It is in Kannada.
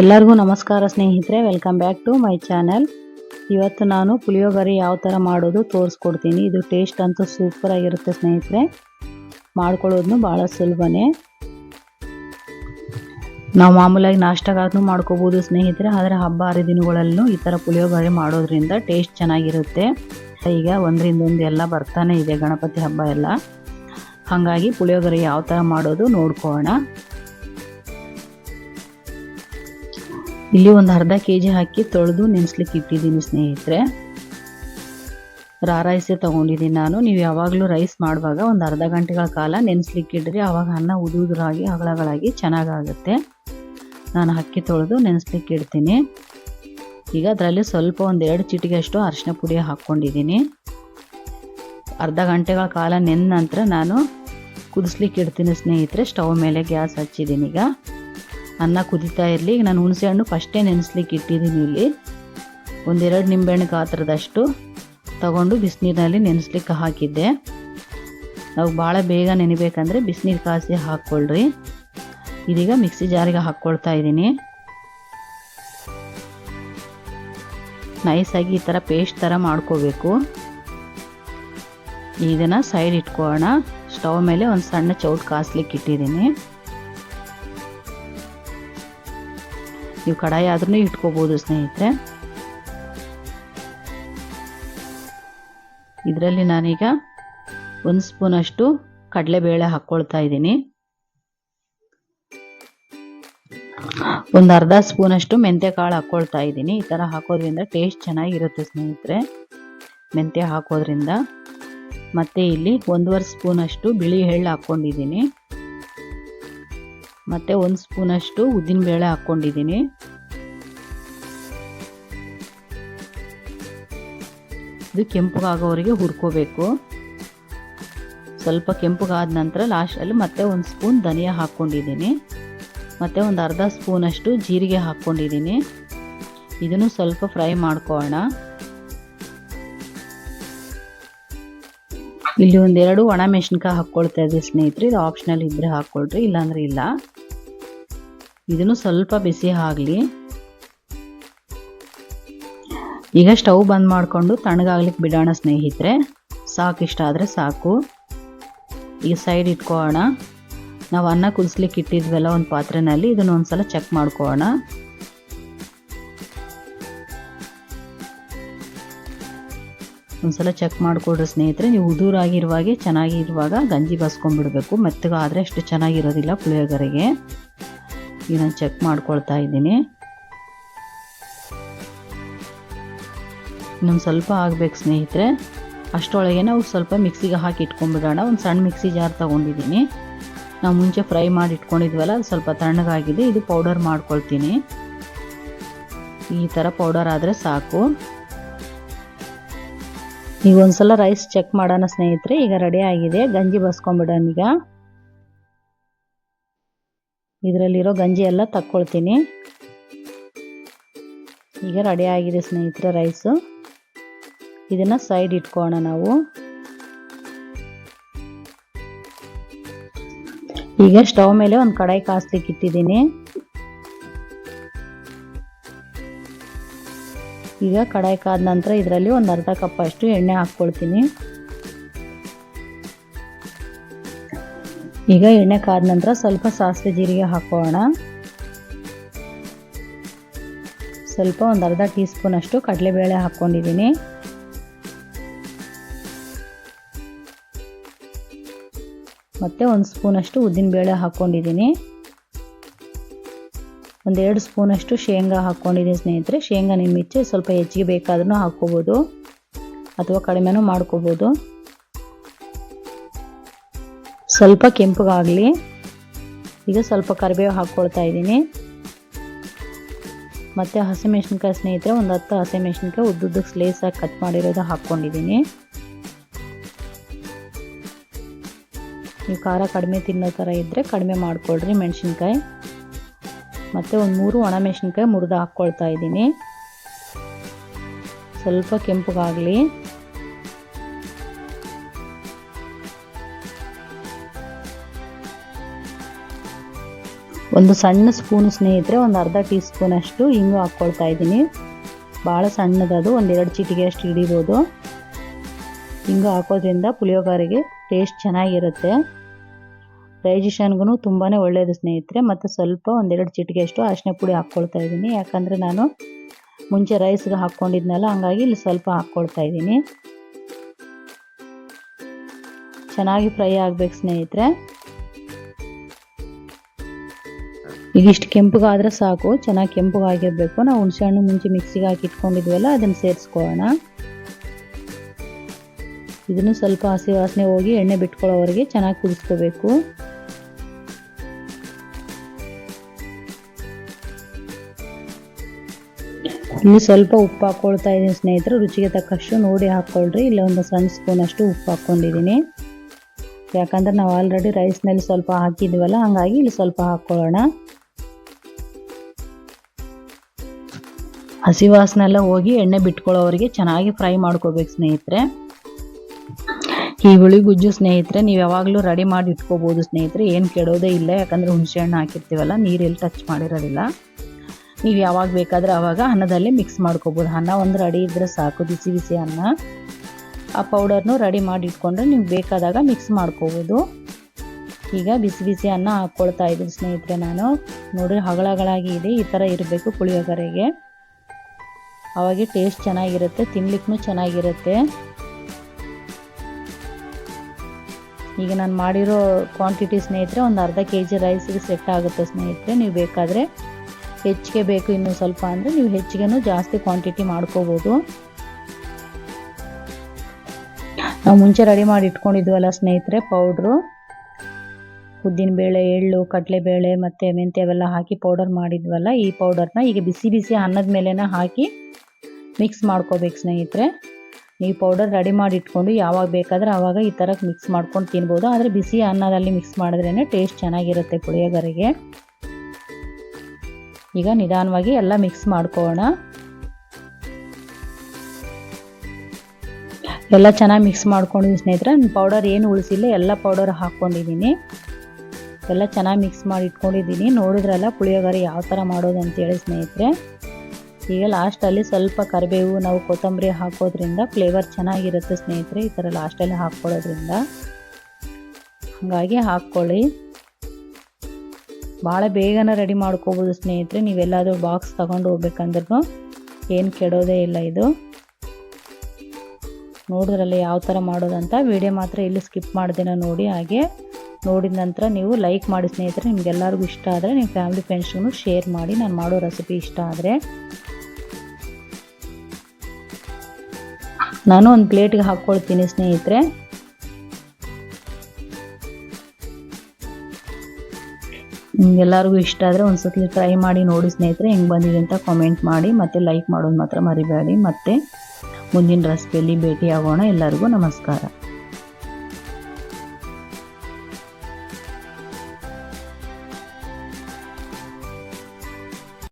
ಎಲ್ಲರಿಗೂ ನಮಸ್ಕಾರ ಸ್ನೇಹಿತರೆ welcome back to my channel ಇವತ್ತು ನಾನು ಪುಳಿಯೋಗರೆ ಯಾವ ಥರ ಮಾಡೋದು ತೋರಿಸ್ಕೊಡ್ತೀನಿ. ಇದು ಟೇಸ್ಟ್ ಅಂತೂ ಸೂಪರ್ ಆಗಿರುತ್ತೆ ಸ್ನೇಹಿತರೆ. ಮಾಡ್ಕೊಳ್ಳೋದನ್ನು ಭಾಳ ಸುಲಭನೇ. ನಾವು ಮಾಮೂಲಾಗಿ ನಾಷ್ಟಗಾದ್ರೂ ಮಾಡ್ಕೋಬೋದು ಸ್ನೇಹಿತರೆ, ಆದರೆ ಹಬ್ಬ ಹರಿದಿನಗಳಲ್ಲೂ ಈ ಥರ ಪುಳಿಯೋಗರೆ ಮಾಡೋದ್ರಿಂದ ಟೇಸ್ಟ್ ಚೆನ್ನಾಗಿರುತ್ತೆ. ಈಗ ಒಂದರಿಂದ ಒಂದು ಎಲ್ಲ ಬರ್ತಾನೆ ಇದೆ ಗಣಪತಿ ಹಬ್ಬ ಎಲ್ಲ. ಹಾಗಾಗಿ ಪುಳಿಯೋಗರೆ ಯಾವ ಥರ ಮಾಡೋದು ನೋಡ್ಕೊಳ್ಳೋಣ. ಇಲ್ಲಿ ಒಂದು ಅರ್ಧ ಕೆ ಜಿ ಹಾಕಿ ತೊಳೆದು ನೆನೆಸ್ಲಿಕ್ಕೆ ಇಟ್ಟಿದ್ದೀನಿ ಸ್ನೇಹಿತರೆ. ರಾ ರೈಸೇ ತೊಗೊಂಡಿದ್ದೀನಿ ನಾನು. ನೀವು ಯಾವಾಗಲೂ ರೈಸ್ ಮಾಡುವಾಗ ಒಂದು ಅರ್ಧ ಗಂಟೆಗಳ ಕಾಲ ನೆನೆಸ್ಲಿಕ್ಕೆ ಇಡ್ರಿ. ಆವಾಗ ಅನ್ನ ಉದುರಾಗಿ ಹಗಳಗಳಾಗಿ ಚೆನ್ನಾಗಾಗುತ್ತೆ. ನಾನು ಅಕ್ಕಿ ತೊಳೆದು ನೆನೆಸ್ಲಿಕ್ಕೆ ಇಡ್ತೀನಿ. ಈಗ ಅದರಲ್ಲಿ ಸ್ವಲ್ಪ ಒಂದು ಎರಡು ಚಿಟಿಗೆ ಅಷ್ಟು ಪುಡಿ ಹಾಕ್ಕೊಂಡಿದ್ದೀನಿ. ಅರ್ಧ ಗಂಟೆಗಳ ಕಾಲ ನೆಂದ ನಂತರ ನಾನು ಕುದಿಸ್ಲಿಕ್ಕೆ ಇಡ್ತೀನಿ ಸ್ನೇಹಿತರೆ. ಸ್ಟವ್ ಮೇಲೆ ಗ್ಯಾಸ್ ಹಚ್ಚಿದ್ದೀನಿ ಈಗ. ಅನ್ನ ಕುದೀತಾ ಇರಲಿ. ಈಗ ನಾನು ಹುಣಸೆ ಹಣ್ಣು ಫಸ್ಟೇ ನೆನೆಸ್ಲಿಕ್ಕೆ ಇಟ್ಟಿದ್ದೀನಿ ಇಲ್ಲಿ. ಒಂದೆರಡು ನಿಂಬೆಹಣ್ಣು ಗಾತ್ರದಷ್ಟು ತಗೊಂಡು ಬಿಸಿನೀರಿನಲ್ಲಿ ನೆನೆಸ್ಲಿಕ್ಕೆ ಹಾಕಿದ್ದೆ. ನಾವು ಭಾಳ ಬೇಗ ನೆನಿಬೇಕಂದ್ರೆ ಬಿಸಿನೀರು ಕಾಸಿ ಹಾಕ್ಕೊಳ್ರಿ. ಇದೀಗ ಮಿಕ್ಸಿ ಜಾರಿಗೆ ಹಾಕ್ಕೊಳ್ತಾ ಇದ್ದೀನಿ. ನೈಸಾಗಿ ಈ ಥರ ಪೇಸ್ಟ್ ಥರ ಮಾಡ್ಕೋಬೇಕು. ಇದನ್ನು ಸೈಡ್ ಇಟ್ಕೊಳ್ಳೋಣ ಸ್ಟವ್ ಮೇಲೆ ಒಂದು ಸಣ್ಣ ಚೌಟ್ ಕಾಸ್ಲಿಕ್ಕೆ ಇಟ್ಟಿದ್ದೀನಿ. ನೀವು ಕಡಾಯಿ ಆದ್ರೂ ಇಟ್ಕೋಬೋದು ಸ್ನೇಹಿತರೆ. ಇದರಲ್ಲಿ ನಾನೀಗ ಒಂದು ಸ್ಪೂನಷ್ಟು ಕಡಲೆಬೇಳೆ ಹಾಕ್ಕೊಳ್ತಾ ಇದ್ದೀನಿ. ಒಂದು ಅರ್ಧ ಸ್ಪೂನಷ್ಟು ಮೆಂತ್ಯ ಕಾಳು ಹಾಕ್ಕೊಳ್ತಾ ಇದ್ದೀನಿ. ಈ ಥರ ಹಾಕೋದ್ರಿಂದ ಟೇಸ್ಟ್ ಚೆನ್ನಾಗಿರುತ್ತೆ ಸ್ನೇಹಿತರೆ. ಮೆಂತ್ಯ ಹಾಕೋದ್ರಿಂದ. ಮತ್ತು ಇಲ್ಲಿ ಒಂದೂವರೆ ಸ್ಪೂನಷ್ಟು ಬಿಳಿ ಎಳ್ಳು ಹಾಕ್ಕೊಂಡಿದ್ದೀನಿ. ಮತ್ತು ಒಂದು ಸ್ಪೂನಷ್ಟು ಉದ್ದಿನಬೇಳೆ ಹಾಕ್ಕೊಂಡಿದ್ದೀನಿ. ಇದು ಕೆಂಪಗಾಗೋವರೆಗೆ ಹುರ್ಕೋಬೇಕು. ಸ್ವಲ್ಪ ಕೆಂಪಗಾದ ನಂತರ ಲಾಸ್ಟಲ್ಲಿ ಮತ್ತೆ ಒಂದು ಸ್ಪೂನ್ ಧನಿಯಾ ಹಾಕ್ಕೊಂಡಿದ್ದೀನಿ. ಮತ್ತು ಒಂದು ಅರ್ಧ ಸ್ಪೂನಷ್ಟು ಜೀರಿಗೆ ಹಾಕ್ಕೊಂಡಿದ್ದೀನಿ. ಇದನ್ನು ಸ್ವಲ್ಪ ಫ್ರೈ ಮಾಡ್ಕೊಳ್ಳೋಣ. ಇಲ್ಲಿ ಒಂದೆರಡು ಒಣ ಮೆಣಸಿನ್ಕಾಯಿ ಹಾಕ್ಕೊಳ್ತಾ ಇದ್ದೀವಿ ಸ್ನೇಹಿತರೆ, ಇದು ಆಪ್ಷನಲ್ ಇದ್ದರೆ ಹಾಕ್ಕೊಳ್ರಿ, ಇಲ್ಲಾಂದ್ರೆ ಇಲ್ಲ. ಇದನ್ನು ಸ್ವಲ್ಪ ಬಿಸಿ ಆಗಲಿ. ಈಗ ಸ್ಟವ್ ಬಂದ್ ಮಾಡಿಕೊಂಡು ತಣ್ಣಗಾಗ್ಲಿಕ್ಕೆ ಬಿಡೋಣ ಸ್ನೇಹಿತರೆ. ಸಾಕು ಇಷ್ಟ ಆದರೆ ಸಾಕು. ಈಗ ಸೈಡ್ ಇಟ್ಕೋಣ ನಾವು ಅನ್ನ ಕುದಿಸ್ಲಿಕ್ಕೆ ಇಟ್ಟಿದ್ವಲ್ಲ ಒಂದು ಪಾತ್ರೆನಲ್ಲಿ, ಇದನ್ನು ಒಂದ್ಸಲ ಚೆಕ್ ಮಾಡ್ಕೊಳ್ಳೋಣ. ಒಂದ್ಸಲ ಚೆಕ್ ಮಾಡಿಕೊಡ್ರಿ ಸ್ನೇಹಿತರೆ. ನೀವು ಉದುರಾಗಿರುವಾಗೆ ಚೆನ್ನಾಗಿರುವಾಗ ಗಂಜಿ ಬಸ್ಕೊಂಡ್ಬಿಡ್ಬೇಕು. ಮೆತ್ತಗಾದರೆ ಅಷ್ಟು ಚೆನ್ನಾಗಿರೋದಿಲ್ಲ ಪುಳಿಯೋಗರೆಗೆ. ಈಗ ನಾನು ಚೆಕ್ ಮಾಡ್ಕೊಳ್ತಾ ಇದ್ದೀನಿ. ಇನ್ನೊಂದು ಸ್ವಲ್ಪ ಆಗಬೇಕು ಸ್ನೇಹಿತರೆ. ಅಷ್ಟರೊಳಗೆ ನಾವು ಸ್ವಲ್ಪ ಮಿಕ್ಸಿಗೆ ಹಾಕಿ ಇಟ್ಕೊಂಡ್ಬಿಡೋಣ. ಒಂದು ಸಣ್ಣ ಮಿಕ್ಸಿ ಜಾರ್ ತೊಗೊಂಡಿದ್ದೀನಿ. ನಾವು ಮುಂಚೆ ಫ್ರೈ ಮಾಡಿ ಇಟ್ಕೊಂಡಿದ್ವಲ್ಲ, ಅದು ಸ್ವಲ್ಪ ತಣ್ಣಗಾಗಿದೆ. ಇದು ಪೌಡರ್ ಮಾಡ್ಕೊಳ್ತೀನಿ. ಈ ಥರ ಪೌಡರ್ ಆದರೆ ಸಾಕು. ಈಗ ಒಂದು ಸಲ ರೈಸ್ ಚೆಕ್ ಮಾಡೋಣ ಸ್ನೇಹಿತರೆ. ಈಗ ರೆಡಿ ಆಗಿದೆ. ಗಂಜಿ ಬಸ್ಕೊಂಬಿಡೋಣ ಈಗ. ಇದರಲ್ಲಿರೋ ಗಂಜಿ ಎಲ್ಲ ತಕ್ಕೊಳ್ತೀನಿ. ಈಗ ರೆಡಿ ಆಗಿದೆ ಸ್ನೇಹಿತರೆ ರೈಸು ಇದನ್ನು ಸೈಡ್ ಇಟ್ಕೋಣ ನಾವು. ಈಗ ಸ್ಟವ್ ಮೇಲೆ ಒಂದು ಕಡಾಯಿ ಕಾಸ್ಲಿಕ್ಕೆ ಇಟ್ಟಿದ್ದೀನಿ. ಈಗ ಕಡಾಯಿ ಕಾದ ನಂತರ ಇದರಲ್ಲಿ ಒಂದು ಅರ್ಧ ಕಪ್ ಅಷ್ಟು ಎಣ್ಣೆ ಹಾಕ್ಕೊಳ್ತೀನಿ. ಈಗ ಎಣ್ಣೆ ಕಾದ ನಂತರ ಸ್ವಲ್ಪ ಸಾಸಿವೆ ಜೀರಿಗೆ ಹಾಕೋಣ. ಸ್ವಲ್ಪ ಒಂದು ಅರ್ಧ ಟೀ ಸ್ಪೂನ್ ಅಷ್ಟು ಕಡಲೆಬೇಳೆ ಹಾಕ್ಕೊಂಡಿದ್ದೀನಿ ಮತ್ತು ಒಂದು ಸ್ಪೂನಷ್ಟು ಉದ್ದಿನಬೇಳೆ ಹಾಕ್ಕೊಂಡಿದ್ದೀನಿ ಒಂದೆರಡು ಸ್ಪೂನಷ್ಟು ಶೇಂಗಾ ಹಾಕ್ಕೊಂಡಿದ್ದೀನಿ ಸ್ನೇಹಿತರೆ. ಶೇಂಗಾ ನಿಮ್ಮಿಚ್ಚೆ ಸ್ವಲ್ಪ ಹೆಚ್ಚಿಗೆ ಬೇಕಾದ್ರೂ ಹಾಕ್ಕೋಬೋದು. ಅಥವಾ ಕಡಿಮೆನೂ ಮಾಡ್ಕೋಬೋದು. ಸ್ವಲ್ಪ ಕೆಂಪಗಾಗಲಿ. ಈಗ ಸ್ವಲ್ಪ ಕರಿಬೇವು ಹಾಕ್ಕೊಳ್ತಾ ಇದ್ದೀನಿ. ಮತ್ತು ಹಸಿಮೆಣ್ಸಿನ್ಕಾಯಿ ಸ್ನೇಹಿತರೆ, ಒಂದು ಹತ್ತು ಹಸಿಮೆಣ್ಸಿನ್ಕಾಯಿ ಉದ್ದುದ್ದಕ್ಕೆ ಸ್ಲೇಸಾಗಿ ಕಟ್ ಮಾಡಿರೋದು ಹಾಕ್ಕೊಂಡಿದ್ದೀನಿ ನೀವು ಖಾರ ಕಡಿಮೆ ತಿನ್ನೋ ಥರ ಇದ್ದರೆ ಕಡಿಮೆ ಮಾಡಿಕೊಳ್ರಿ ಮೆಣಸಿನ್ಕಾಯಿ. ಮತ್ತು ಒಂದು ಮೂರು ಒಣ ಮೆಣಸಿನ್ಕಾಯಿ ಮುರಿದು ಹಾಕ್ಕೊಳ್ತಾ ಇದ್ದೀನಿ. ಸ್ವಲ್ಪ ಕೆಂಪಗಾಗಲಿ. ಒಂದು ಸಣ್ಣ ಸ್ಪೂನ್ ಸ್ನೇಹಿತರೆ, ಒಂದು ಅರ್ಧ ಟೀ ಸ್ಪೂನ್ ಅಷ್ಟು ಹಿಂಗು ಹಾಕ್ಕೊಳ್ತಾ ಇದ್ದೀನಿ. ಭಾಳ ಸಣ್ಣದದು ಒಂದೆರಡು ಚಿಟಿಗೆ ಅಷ್ಟು ಹಿಡಿಬೋದು. ಹಿಂಗು ಹಾಕೋದ್ರಿಂದ ಪುಳಿಯೋಗರೆಗೆ ಟೇಸ್ಟ್ ಚೆನ್ನಾಗಿರುತ್ತೆ. ಡೈಜೆಷನ್ಗೂ ತುಂಬಾ ಒಳ್ಳೆಯದು ಸ್ನೇಹಿತರೆ, ಮತ್ತು ಸ್ವಲ್ಪ ಒಂದೆರಡು ಚಿಟಿಗೆ ಅಷ್ಟು ಅರಿಶಿನ ಪುಡಿ ಹಾಕ್ಕೊಳ್ತಾ ಇದ್ದೀನಿ. ಯಾಕಂದರೆ ನಾನು ಮುಂಚೆ ರೈಸ್ಗೆ ಹಾಕ್ಕೊಂಡಿದ್ನಲ್ಲ, ಹಂಗಾಗಿ ಇಲ್ಲಿ ಸ್ವಲ್ಪ ಹಾಕ್ಕೊಳ್ತಾ ಇದ್ದೀನಿ. ಚೆನ್ನಾಗಿ ಫ್ರೈ ಆಗ್ಬೇಕು ಸ್ನೇಹಿತರೆ. ಈಗ ಇಷ್ಟು ಕೆಂಪಗಾದ್ರೆ ಸಾಕು, ಚೆನ್ನಾಗಿ ಕೆಂಪಗಾಗಿರಬೇಕು. ನಾವು ಹುಣಸೆ ಹಣ್ಣು ಮುಂಚೆ ಮಿಕ್ಸಿಗೆ ಹಾಕಿ ಇಟ್ಕೊಂಡಿದ್ವಲ್ಲ, ಅದನ್ನು ಸೇರಿಸ್ಕೊಳ್ಳೋಣ. ಇದನ್ನು ಸ್ವಲ್ಪ ಹಸಿ ವಾಸನೆ ಹೋಗಿ ಎಣ್ಣೆ ಬಿಟ್ಕೊಳ್ಳೋವರೆಗೆ ಚೆನ್ನಾಗಿ ಕುದಿಸ್ಕೋಬೇಕು. ಇಲ್ಲಿ ಸ್ವಲ್ಪ ಉಪ್ಪು ಹಾಕ್ಕೊಳ್ತಾ ಇದ್ದೀನಿ ಸ್ನೇಹಿತರು, ರುಚಿಗೆ ತಕ್ಕಷ್ಟು ನೋಡಿ ಹಾಕ್ಕೊಳ್ರಿ. ಇಲ್ಲ ಒಂದು ಸಣ್ಣ ಸ್ಪೂನ್ ಅಷ್ಟು ಉಪ್ಪು ಹಾಕ್ಕೊಂಡಿದ್ದೀನಿ. ಯಾಕಂದ್ರೆ ನಾವು ಆಲ್ರೆಡಿ ರೈಸ್ನಲ್ಲಿ ಸ್ವಲ್ಪ ಹಾಕಿದ್ವಲ್ಲ, ಹಂಗಾಗಿ ಇಲ್ಲಿ ಸ್ವಲ್ಪ ಹಾಕ್ಕೊಳ್ಳೋಣ. ಹಸಿ ವಾಸನೆ ಎಲ್ಲ ಹೋಗಿ ಎಣ್ಣೆ ಬಿಟ್ಕೊಳ್ಳೋವರೆಗೆ ಚೆನ್ನಾಗಿ ಫ್ರೈ ಮಾಡ್ಕೋಬೇಕು ಸ್ನೇಹಿತರೆ. ಈ ಹುಳಿ ಗುಜ್ಜು ಸ್ನೇಹಿತರೆ, ನೀವು ಯಾವಾಗಲೂ ರೆಡಿ ಮಾಡಿ ಇಟ್ಕೋಬೋದು ಸ್ನೇಹಿತರೆ. ಏನು ಕೆಡೋದೇ ಇಲ್ಲ, ಯಾಕಂದರೆ ಹುಣಸೆ ಹಣ್ಣು ಹಾಕಿರ್ತೀವಲ್ಲ ನೀರೆಲ್ಲಿ ಟಚ್ ಮಾಡಿರೋದಿಲ್ಲ. ನೀವು ಯಾವಾಗ ಬೇಕಾದರೆ ಆವಾಗ ಅನ್ನದಲ್ಲಿ ಮಿಕ್ಸ್ ಮಾಡ್ಕೋಬೋದು. ಅನ್ನ ಒಂದು ರೆಡಿ ಇದ್ದರೆ ಸಾಕು, ಬಿಸಿ ಬಿಸಿ ಅನ್ನ. ಆ ಪೌಡರ್ನು ರೆಡಿ ಮಾಡಿ ಇಟ್ಕೊಂಡ್ರೆ ನೀವು ಬೇಕಾದಾಗ ಮಿಕ್ಸ್ ಮಾಡ್ಕೋಬೋದು. ಈಗ ಬಿಸಿ ಬಿಸಿ ಅನ್ನ ಹಾಕ್ಕೊಳ್ತಾ ಇದ್ದೀನಿ ಸ್ನೇಹಿತರೆ ನಾನು. ನೋಡಿ ಹಗಳಗಳಾಗಿ ಇದೆ, ಈ ಥರ ಇರಬೇಕು ಪುಳಿಯೋಗರೆಗೆ. ಅವಾಗೆ ಟೇಸ್ಟ್ ಚೆನ್ನಾಗಿರುತ್ತೆ ತಿನ್ಲಿಕ್ಕೂ ಚೆನ್ನಾಗಿರುತ್ತೆ. ಈಗ ನಾನು ಮಾಡಿರೋ ಕ್ವಾಂಟಿಟಿ ಸ್ನೇಹಿತರೆ, ಒಂದು ಅರ್ಧ ಕೆ ಜಿ ರೈಸಿಗೆ ಸೆಟ್ ಆಗುತ್ತೆ ಸ್ನೇಹಿತರೆ. ನೀವು ಬೇಕಾದರೆ ಹೆಚ್ಚಿಗೆ ಬೇಕು ಇನ್ನೂ ಸ್ವಲ್ಪ ಅಂದರೆ, ನೀವು ಹೆಚ್ಚಿಗೆನೂ ಜಾಸ್ತಿ ಕ್ವಾಂಟಿಟಿ ಮಾಡ್ಕೋಬೋದು. ನಾವು ಮುಂಚೆ ರೆಡಿ ಮಾಡಿ ಇಟ್ಕೊಂಡಿದ್ವಲ್ಲ ಸ್ನೇಹಿತರೆ ಪೌಡ್ರು ಉದ್ದಿನಬೇಳೆ ಎಳ್ಳು ಕಡಲೆಬೇಳೆ ಮತ್ತು ಮೆಂತ್ಯ ಅವೆಲ್ಲ ಹಾಕಿ ಪೌಡರ್ ಮಾಡಿದ್ವಲ್ಲ, ಈ ಪೌಡರ್ನ ಈಗ ಬಿಸಿ ಬಿಸಿ ಅನ್ನದ ಮೇಲೆನ ಹಾಕಿ ಮಿಕ್ಸ್ ಮಾಡ್ಕೋಬೇಕು ಸ್ನೇಹಿತರೆ. ನೀವು ಪೌಡರ್ ರೆಡಿ ಮಾಡಿ ಇಟ್ಕೊಂಡು ಯಾವಾಗ ಬೇಕಾದರೆ ಆವಾಗ ಈ ಥರ ಮಿಕ್ಸ್ ಮಾಡ್ಕೊಂಡು ತಿನ್ಬೋದು. ಆದರೆ ಬಿಸಿ ಅನ್ನದಲ್ಲಿ ಮಿಕ್ಸ್ ಮಾಡಿದ್ರೇ ಟೇಸ್ಟ್ ಚೆನ್ನಾಗಿರುತ್ತೆ ಪುಳಿಯೋಗರೆಗೆ. ಈಗ ನಿಧಾನವಾಗಿ ಎಲ್ಲ ಮಿಕ್ಸ್ ಮಾಡ್ಕೋಣ. ಎಲ್ಲ ಚೆನ್ನಾಗಿ ಮಿಕ್ಸ್ ಮಾಡ್ಕೊಂಡಿದ್ದೀನಿ ಸ್ನೇಹಿತರೆ. ಪೌಡರ್ ಏನು ಉಳಿಸಿಲ್ಲ, ಎಲ್ಲ ಪೌಡರ್ ಹಾಕ್ಕೊಂಡಿದ್ದೀನಿ. ಎಲ್ಲ ಚೆನ್ನಾಗಿ ಮಿಕ್ಸ್ ಮಾಡಿ ಇಟ್ಕೊಂಡಿದ್ದೀನಿ. ನೋಡಿದ್ರಲ್ಲ ಪುಳಿಯೋಗರೆ ಯಾವ ಥರ ಮಾಡೋದು ಅಂತೇಳಿ ಸ್ನೇಹಿತರೆ. ಈಗ ಲಾಸ್ಟಲ್ಲಿ ಸ್ವಲ್ಪ ಕರಿಬೇವು, ನಾವು ಕೊತ್ತಂಬರಿ ಹಾಕೋದ್ರಿಂದ ಫ್ಲೇವರ್ ಚೆನ್ನಾಗಿರುತ್ತೆ ಸ್ನೇಹಿತರೆ, ಈ ಥರ ಲಾಸ್ಟಲ್ಲಿ ಹಾಕ್ಕೊಳ್ಳೋದ್ರಿಂದ. ಹಾಗಾಗಿ ಹಾಕ್ಕೊಳ್ಳಿ. ಭಾಳ ಬೇಗನೆ ರೆಡಿ ಮಾಡ್ಕೋಬೋದು ಸ್ನೇಹಿತರೆ, ನೀವೆಲ್ಲಾದರೂ ಬಾಕ್ಸ್ ತಗೊಂಡು ಹೋಗ್ಬೇಕಂದ್ರೂ ಏನು ಕೆಡೋದೇ ಇಲ್ಲ ಇದು. ನೋಡಿದ್ರಲ್ಲ ಯಾವ ಥರ ಮಾಡೋದಂತ ವಿಡಿಯೋ ಮಾತ್ರ ಇಲ್ಲಿ ಸ್ಕಿಪ್ ಮಾಡ್ದೇನೋ ನೋಡಿ, ಹಾಗೆ ನೋಡಿದ ನಂತರ ನೀವು ಲೈಕ್ ಮಾಡಿ ಸ್ನೇಹಿತರೆ, ನಿಮಗೆಲ್ಲರಿಗೂ ಇಷ್ಟ ಆದರೆ ನಿಮ್ಮ ಫ್ಯಾಮಿಲಿ ಫ್ರೆಂಡ್ಸ್ಗೂ ಶೇರ್ ಮಾಡಿ, ನಾನು ಮಾಡೋ ರೆಸಿಪಿ ಇಷ್ಟ ಆದರೆ. ನಾನು ಒಂದು ಪ್ಲೇಟ್ಗೆ ಹಾಕ್ಕೊಳ್ತೀನಿ ಸ್ನೇಹಿತರೆ. ನಿಮ್ಗೆಲ್ಲರಿಗೂ ಇಷ್ಟ ಆದರೆ ಒಂದು ಸತಿ ಟ್ರೈ ಮಾಡಿ ನೋಡಿ ಸ್ನೇಹಿತರೆ, ಹೆಂಗೆ ಬಂದಿದೆ ಅಂತ ಕಾಮೆಂಟ್ ಮಾಡಿ, ಮತ್ತು ಲೈಕ್ ಮಾಡೋದು ಮಾತ್ರ ಮರಿಬೇಡಿ. ಮತ್ತು ಮುಂದಿನ ರೆಸಿಪಿಯಲ್ಲಿ ಭೇಟಿ ಆಗೋಣ ಎಲ್ಲರಿಗೂ ನಮಸ್ಕಾರ.